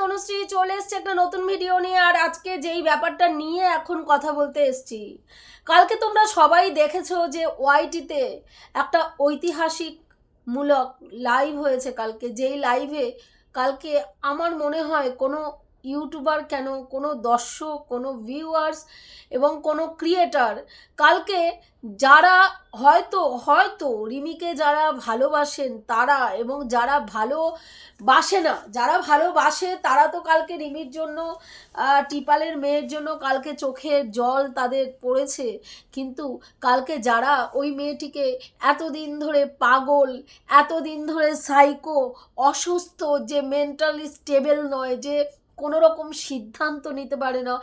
তনুশ্রী চলে এসছে একটা নতুন ভিডিও নিয়ে, আর আজকে যেই ব্যাপারটা নিয়ে এখন কথা বলতে এসছি, কালকে তোমরা সবাই দেখেছ যে ওয়াইটিতে একটা ঐতিহাসিক মূলক লাইভ হয়েছে কালকে, যেই লাইভে কালকে আমার মনে হয় কোনো ইউটিউবার কেন, কোনো দর্শক, কোনো ভিউয়ার্স এবং কোনো ক্রিয়েটার কালকে যারা হয়তো হয়তো রিমিকে যারা ভালোবাসেন তারা এবং যারা ভালোবাসে না, যারা ভালোবাসে তারা তো কালকে রিমির জন্য টিপালের মেয়ের জন্য কালকে চোখের জল তাদের পড়েছে। কিন্তু কালকে যারা ওই মেয়েটিকে এতদিন ধরে পাগল, এতদিন ধরে সাইকো অসুস্থ, যে মেন্টালি স্টেবল নয়, যে কোনো রকম সিদ্ধান্ত নিতে পারে না,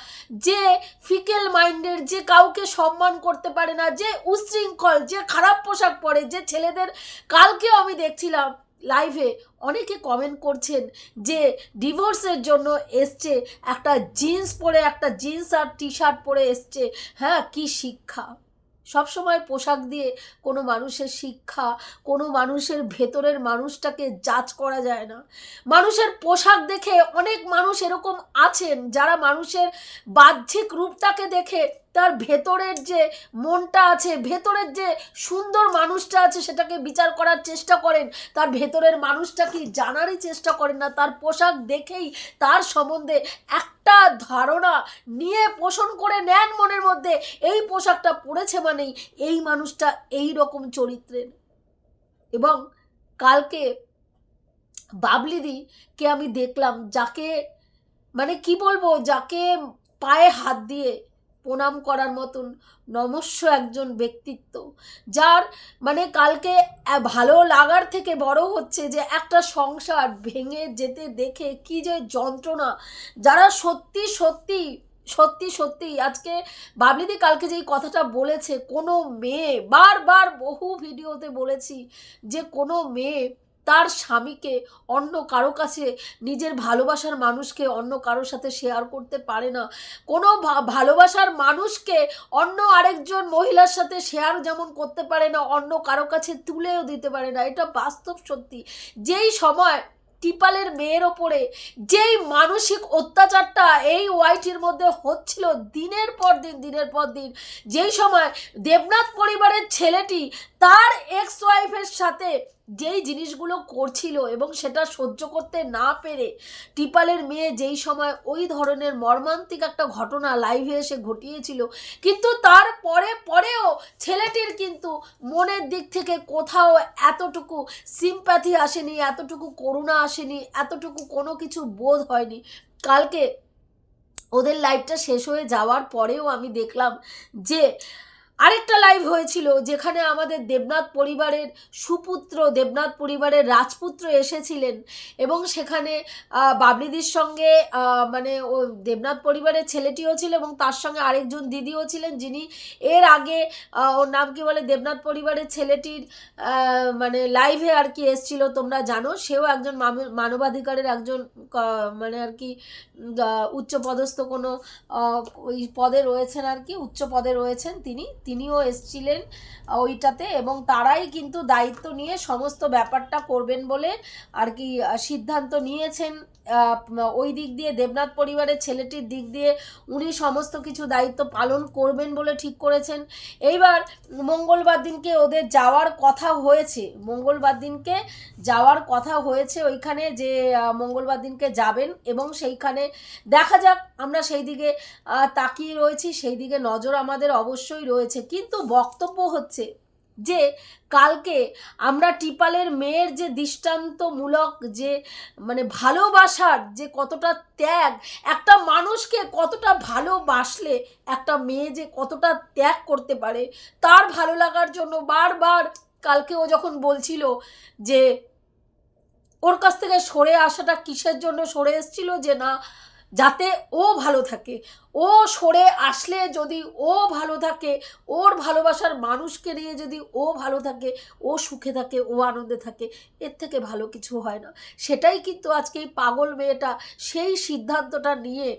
যে ফিকেল মাইন্ডের, যে কাউকে সম্মান করতে পারে না, যে উশৃঙ্খল, যে খারাপ পোশাক পরে, যে ছেলেদের কালকেও আমি দেখছিলাম লাইভে অনেকে কমেন্ট করছেন যে ডিভোর্সের জন্য এসছে একটা জিন্স পরে, একটা জিন্স আর টি শার্ট পরে এসছে। হ্যাঁ কি শিক্ষা? সবসময় পোশাক দিয়ে কোনো মানুষের শিক্ষা, কোনো মানুষের ভেতরের মানুষটাকে যাচ করা যায় না। মানুষের পোশাক দেখে অনেক মানুষ এরকম আছেন যারা মানুষের বাহ্যিক রূপটাকে দেখে তার ভেতরের যে মনটা আছে, ভেতরের যে সুন্দর মানুষটা আছে, সেটাকে বিচার করার চেষ্টা করেন। তার ভেতরের মানুষটা কি জানারই চেষ্টা করেন না? তার পোশাক দেখেই তার সম্বন্ধে একটা ধারণা নিয়ে পোষণ করে নেন মনের মধ্যে, এই পোশাকটা পরেছে মানেই এই মানুষটা এই রকম চরিত্রের। এবং কালকে বাবলিদিকে আমি দেখলাম, যাকে মানে কি বলব, যাকে পায়ে হাত দিয়ে প্রণাম করার মতন নমস্য একজন ব্যক্তিত্ব, যার মানে কালকে ভালো লাগার থেকে বড় হচ্ছে যে একটা সংসার ভেঙে যেতে দেখে কি যে যন্ত্রণা। যারা সত্যি সত্যি সত্যি সত্যি আজকে বাবলিদি কালকে যেই কথাটা বলেছে, কোনো মেয়ে, বারবার বহু ভিডিওতে বলেছি যে কোনো মেয়ে তার স্বামীকে অন্য কারও কাছে, নিজের ভালোবাসার মানুষকে অন্য কারোর সাথে শেয়ার করতে পারে না। কোনো ভালোবাসার মানুষকে অন্য আরেকজন মহিলার সাথে শেয়ার যেমন করতে পারে না, অন্য কারও কাছে তুলেও দিতে পারে না। এটা বাস্তব সত্যি। যেই সময় টিপালের মেয়ের ওপরে যেই মানসিক অত্যাচারটা এই ওয়াইটির মধ্যে হচ্ছিল দিনের পর দিন, দিনের পর দিন, যেই সময় দেবনাথ পরিবারের ছেলেটি তার এক্স ওয়াইফের সাথে যেই জিনিসগুলো করছিল এবং সেটা সহ্য করতে না পেরে টিপালের মেয়ে যেই সময় ওই ধরনের মর্মান্তিক একটা ঘটনা লাইভে এসে ঘটিয়েছিল, কিন্তু তারপরে পরেও ছেলেটির কিন্তু মনের দিক থেকে কোথাও এতটুকু সিম্প্যাথি আসেনি, এতটুকু করুণা আসেনি, এতটুকু কোনো কিছু বোধ হয়নি। কালকে ওদের লাইফটা শেষ হয়ে যাওয়ার পরেও আমি দেখলাম যে আরেকটা লাইভ হয়েছিল যেখানে আমাদের দেবনাথ পরিবারের সুপুত্র, দেবনাথ পরিবারের রাজপুত্র এসেছিলেন এবং সেখানে বাবলিদির সঙ্গে মানে ও দেবনাথ পরিবারের ছেলেটিও ছিল এবং তার সঙ্গে আরেকজন দিদিও ছিলেন যিনি এর আগে ওর নাম কি বলে, দেবনাথ পরিবারের ছেলেটির মানে লাইভে আর কি এসছিল, তোমরা জানো। সেও একজন মানব- মানবাধিকারের একজন মানে আর কি উচ্চপদস্থ কোনো ওই পদে রয়েছেন আর কি উচ্চ পদে রয়েছেন তিনি। তিনিও এসছিলেন ওইটাতে এবং তারাই কিন্তু দায়িত্ব নিয়ে সমস্ত ব্যাপারটা করবেন বলে আর কি সিদ্ধান্ত নিয়েছেন। ওই দিক দিয়ে দেবনাথ পরিবারের ছেলেটির দিক দিয়ে উনি সমস্ত কিছু দায়িত্ব পালন করবেন বলে ঠিক করেছেন। এইবার মঙ্গলবার দিনকে ওদের যাওয়ার কথা হয়েছে, মঙ্গলবার দিনকে যাওয়ার কথা হয়েছে ওইখানে যে মঙ্গলবার দিনকে যাবেন এবং সেইখানে দেখা যাক, আমরা সেই দিকে তাকিয়ে রয়েছি, সেই দিকে নজর আমাদের অবশ্যই রয়েছে। কিন্তু বক্তব্য হচ্ছে যে কালকে আমরা টিপালের মেয়ের যে দৃষ্টান্তমূলক যে মানে ভালোবাসার যে কতটা ত্যাগ, একটা মানুষকে কতটা ভালোবাসলে একটা মেয়ে যে কতটা ত্যাগ করতে পারে, তার ভালো লাগার জন্য বারবার কালকে ও যখন বলছিল যে, ওর কাছ থেকে সরে আসাটা কিসের জন্য সরে এসেছিল যে না যাতে ও ভালো থাকে। ও সরে আসলে যদি ও ভালো থাকে, ওর ভালোবাসার মানুষকে নিয়ে যদি ও ভালো থাকে, ও সুখে থাকে, ও আনন্দে থাকে, এর থেকে ভালো কিছু হয় না। সেটাই কিন্তু আজকে এই পাগল মেয়েটা সেই সিদ্ধান্তটা নিয়ে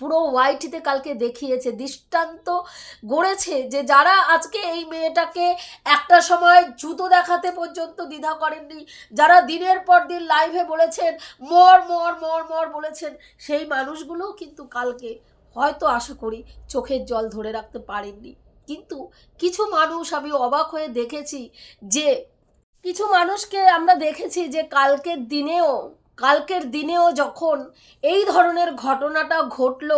পুরো ওয়াইটিতে কালকে দেখিয়েছে, দৃষ্টান্ত গড়েছে যে যারা আজকে এই মেয়েটাকে একটা সময় জুতো দেখাতে পর্যন্ত দ্বিধা করেননি, যারা দিনের পর দিন লাইভে বলেছেন, মর মর মর মর বলেছেন, সেই মানুষগুলোও কিন্তু কালকে হয়তো আশা করি চোখের জল ধরে রাখতে পারেননি। কিন্তু কিছু মানুষ আমি অবাক হয়ে দেখেছি যে, কিছু মানুষকে আমরা দেখেছি যে কালকের দিনেও কালকের দিনেও যখন এই ধরনের ঘটনাটা ঘটল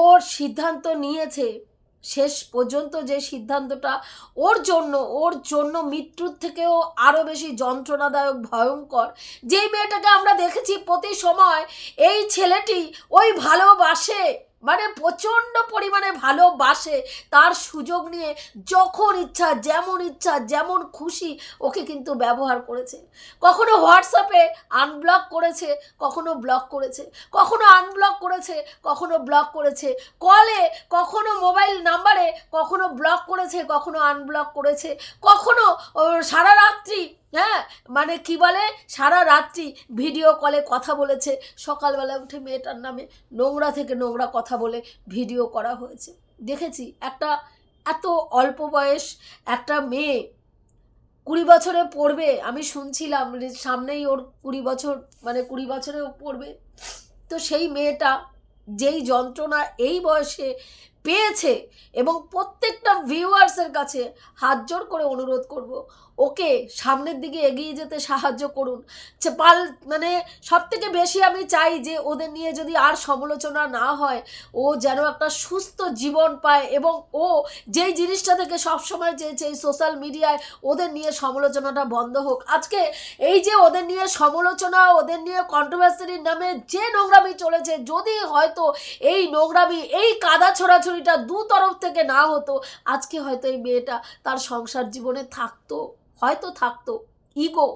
ওর সিদ্ধান্ত নিয়েছে, শেষ পর্যন্ত যে সিদ্ধান্তটা ওর জন্য ওর জন্য মৃত্যুর থেকেও আরও বেশি যন্ত্রণাদায়ক, ভয়ঙ্কর, যেই মেয়েটাকে আমরা দেখেছি প্রতি সময়, এই ছেলেটি ওই ভালোবাসে। মানে প্রচণ্ড পরিমাণে ভালোবাসে। তার সুযোগ নিয়ে যখন ইচ্ছা, যেমন ইচ্ছা, যেমন খুশি ওকে কিন্তু ব্যবহার করেছে। কখনো হোয়াটসঅ্যাপে আনব্লক করেছে, কখনো ব্লক করেছে। কখনো আনব্লক করেছে, কখনো ব্লক করেছে। কলে কখনো মোবাইল নাম্বারে কখনো ব্লক করেছে, কখনো আনব্লক করেছে। কখনো সারা রাত্রি হ্যাঁ মানে কি বলে? সারা রাত্রি ভিডিও কলে কথা বলেছে। সকালবেলা উঠে মেয়েটার নামে নোংরা থেকে নোংরা কথা বলে ভিডিও করা হয়েছে। দেখেছি, একটা এত অল্প বয়স একটা মেয়ে কুড়ি বছরে পড়বে, আমি শুনছিলাম সামনেই ওর কুড়ি বছর মানে কুড়ি বছরে পড়বে। তো সেই মেয়েটা যেই যন্ত্রণা এই বয়সে পেয়েছে এবং প্রত্যেকটা ভিউয়ার্সের কাছে হাত জোর করে অনুরোধ করব ওকে সামনের দিকে এগিয়ে যেতে সাহায্য করুন। পাল মানে সব থেকে বেশি আমি চাই যে ওদের নিয়ে যদি আর সমালোচনা না হয়, ও যেন একটা সুস্থ জীবন পায় এবং ও যেই জিনিসটা থেকে সবসময় চেয়েছে এই সোশ্যাল মিডিয়ায় ওদের নিয়ে সমালোচনাটা বন্ধ হোক। আজকে এই যে ওদের নিয়ে সমালোচনা, ওদের নিয়ে কন্ট্রোভার্সির নামে যে নোংরামি চলেছে, যদি হয়তো এই নোংরামি, এই কাদা ছোড়াছড়িটা দু তরফ থেকে না হতো, আজকে হয়তো এই মেয়েটা তার সংসার জীবনে থাকতো। হয়তো থাকতো। ইগো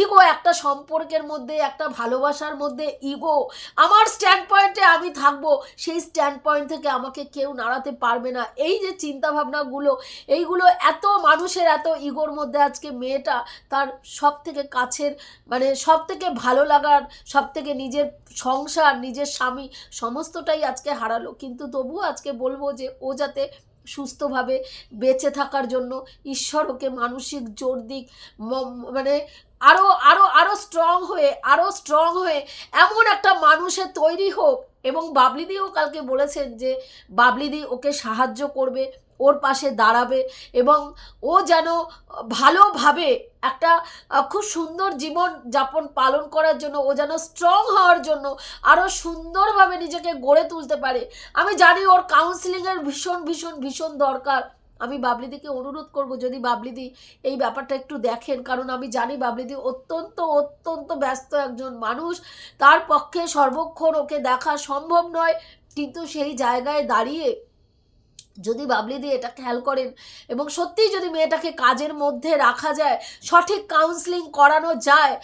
ইগো একটা সম্পর্কের মধ্যে, একটা ভালোবাসার মধ্যে ইগো আমার স্ট্যান্ড পয়েন্টে আমি থাকব। সেই স্ট্যান্ড পয়েন্ট থেকে আমাকে কেউ নাড়াতে পারবে না। এই যে চিন্তাভাবনাগুলো, এইগুলো এত মানুষের এত ইগোর মধ্যে আজকে মেয়েটা তার সব থেকে কাছের মানে সব থেকে ভালো লাগার সব থেকে নিজের সংসার, নিজের স্বামী, সমস্তটাই আজকে হারালো। কিন্তু তবুও আজকে বলব যে ও যাতে সুস্থভাবে বেঁচে থাকার জন্য ঈশ্বর ওকে মানসিক জোর দিক মানে আরও আরও আরও স্ট্রং হয়ে আরও স্ট্রং হয়ে এমন একটা মানুষের তৈরি হোক। এবং বাবলিদিও কালকে বলেছেন যে বাবলিদি ওকে সাহায্য করবে। ওর পাশে দাঁড়াবে এবং ও যেন ভালোভাবে একটা খুব সুন্দর জীবন যাপন পালন করার জন্য, ও যেন স্ট্রং হওয়ার জন্য আরও সুন্দরভাবে নিজেকে গড়ে তুলতে পারে। আমি জানি ওর কাউন্সিলিংয়ের ভীষণ ভীষণ ভীষণ দরকার। আমি বাবলিদিকে অনুরোধ করব, যদি বাবলিদি এই ব্যাপারটা একটু দেখেন, কারণ আমি জানি বাবলিদি অত্যন্ত অত্যন্ত ব্যস্ত একজন মানুষ। তার পক্ষে সর্বক্ষণ ওকে দেখা সম্ভব নয়, কিন্তু সেই জায়গায় দাঁড়িয়ে যদি বাবলি দিয়ে এটা খেয়াল করেন এবং সত্যিই যদি মেয়েটাকে কাজের মধ্যে রাখা যায়, সঠিক কাউন্সিলিং করানো যায়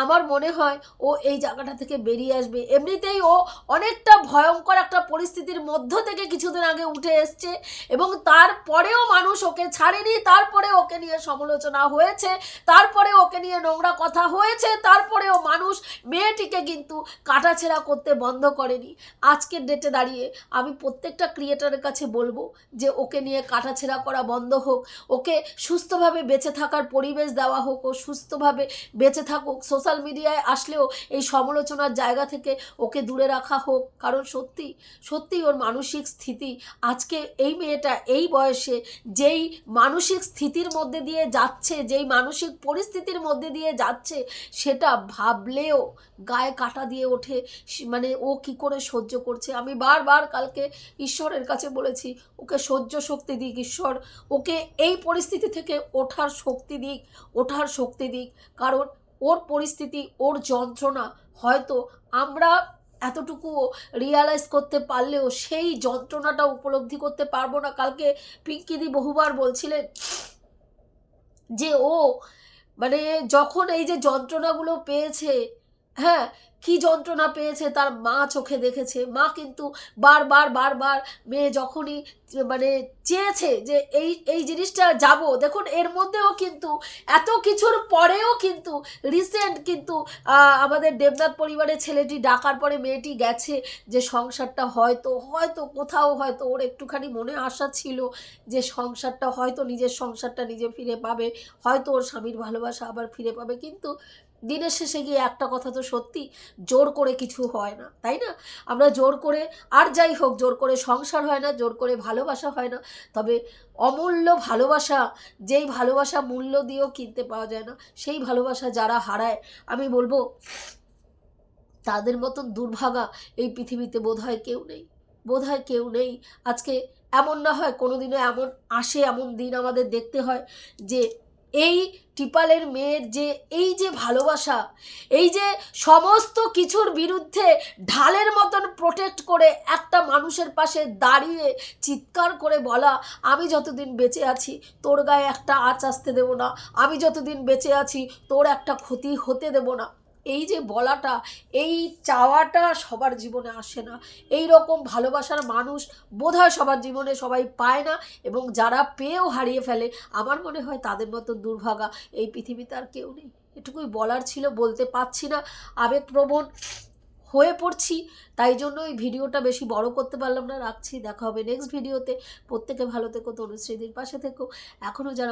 আমার মনে হয় ও এই জায়গাটা থেকে বেরিয়ে আসবে। এমনিতেই ও অনেকটা ভয়ঙ্কর একটা পরিস্থিতির মধ্য থেকে কিছুদিন আগে উঠে এসছে এবং তারপরেও মানুষ ওকে ছাড়েনি, তারপরে ওকে নিয়ে সমালোচনা হয়েছে, তারপরে ওকে নিয়ে নোংরা কথা হয়েছে, তারপরেও মানুষ মেয়েটিকে কিন্তু কাটাছেড়া করতে বন্ধ করেনি। আজকের ডেটে দাঁড়িয়ে আমি প্রত্যেকটা ক্রিয়েটারের কাছে বলব যে ওকে নিয়ে কাটাছেড়া করা বন্ধ হোক, ওকে সুস্থভাবে বেঁচে থাকার পরিবেশ দেওয়া হোক, ও সুস্থভাবে বেঁচে থাকুক সোশ্যাল মিডিয়ায় আসলেও এই সমালোচনার জায়গা থেকে ওকে দূরে রাখা হোক। কারণ সত্যি সত্যি ওর মানসিক স্থিতি, আজকে এই মেয়েটা এই বয়সে যেই মানসিক স্থিতির মধ্যে দিয়ে যাচ্ছে, যেই মানসিক পরিস্থিতির মধ্যে দিয়ে যাচ্ছে, সেটা ভাবলেও গায়ে কাটা দিয়ে ওঠে। মানে ও কি করে সহ্য করছে? আমি বারবার কালকে ঈশ্বরের কাছে বলেছি, ওকে সহ্য শক্তি দিক ঈশ্বর। ওকে এই পরিস্থিতি থেকে ওঠার শক্তি দিক, ওঠার শক্তি দিক। কারণ ওর পরিস্থিতি, ওর যন্ত্রণা হয়তো আমরা এতটুকু রিয়ালাইজ করতে পারলেও সেই যন্ত্রণাটা উপলব্ধি করতে পারব না। কালকে পিঙ্কিদি বহুবার বলছিলেন যে ও মানে যখন এই যে যন্ত্রণাগুলো পেয়েছে হ্যাঁ কি যন্ত্রণা পেয়েছে তার মা চোখে দেখেছে। মা কিন্তু বারবার বারবার মেয়ে যখনই মানে চেয়েছে যে এই এই জিনিসটা যাব, দেখুন, এর মধ্যেও কিন্তু, এত কিছুর পরেও কিন্তু রিসেন্ট কিন্তু আমাদের দেবনাথ পরিবারের ছেলেটি ডাকার পরে মেয়েটি গেছে যে সংসারটা হয়তো হয়তো কোথাও হয়তো ওর একটুখানি মনে আশা ছিল যে সংসারটা হয়তো নিজের সংসারটা নিজে ফিরে পাবে, হয়তো ওর স্বামীর ভালোবাসা আবার ফিরে পাবে। কিন্তু দিনের শেষে গিয়ে একটা কথা তো সত্যি, জোর করে কিছু হয় না, তাই না? আমরা জোর করে, আর যাই হোক, জোর করে সংসার হয় না, জোর করে ভালোবাসা হয় না, তবে অমূল্য ভালোবাসা, যেই ভালোবাসা মূল্য দিয়েও কিনতে পাওয়া যায় না, সেই ভালোবাসা যারা হারায়, আমি বলব, তাদের মতন দুর্ভাগা এই পৃথিবীতে বোধহয় কেউ নেই, বোধহয় কেউ নেই। আজকে এমন না হয়, কোনোদিনও এমন, আসে এমন দিন আমাদের দেখতে হয় যে এই টিপালের মেয়ের যে, এই যে ভালোবাসা, এই যে সমস্ত কিছুর বিরুদ্ধে ঢালের মতন প্রোটেক্ট করে একটা মানুষের পাশে দাঁড়িয়ে চিৎকার করে বলা, আমি যতদিন বেঁচে আছি, তোর গায়ে একটা আঁচ আসতে দেবো না, আমি যতদিন বেঁচে আছি, তোর একটা ক্ষতি হতে দেবো না। এই যে বলাটা, এই চাওয়াটা সবার জীবনে আসে না। এই রকম ভালোবাসার মানুষ বোধহয় সবার জীবনে সবাই পায় না এবং যারা পেয়েও হারিয়ে ফেলে, আমার মনে হয় তাদের মতো দুর্ভাগা এই পৃথিবীতে আর কেউ নেই। এটুকুই বলার ছিল, বলতে পারছি না। আবেগপ্রবণ হয়ে পড়ছি, তাই জন্য এই ভিডিওটা বেশি বড় করতে পারলাম না। রাখছি, দেখা হবে নেক্সট ভিডিওতে প্রত্যেকে ভালো থেকো তনুশ্রীদির পাশে থেকো। এখনও যারা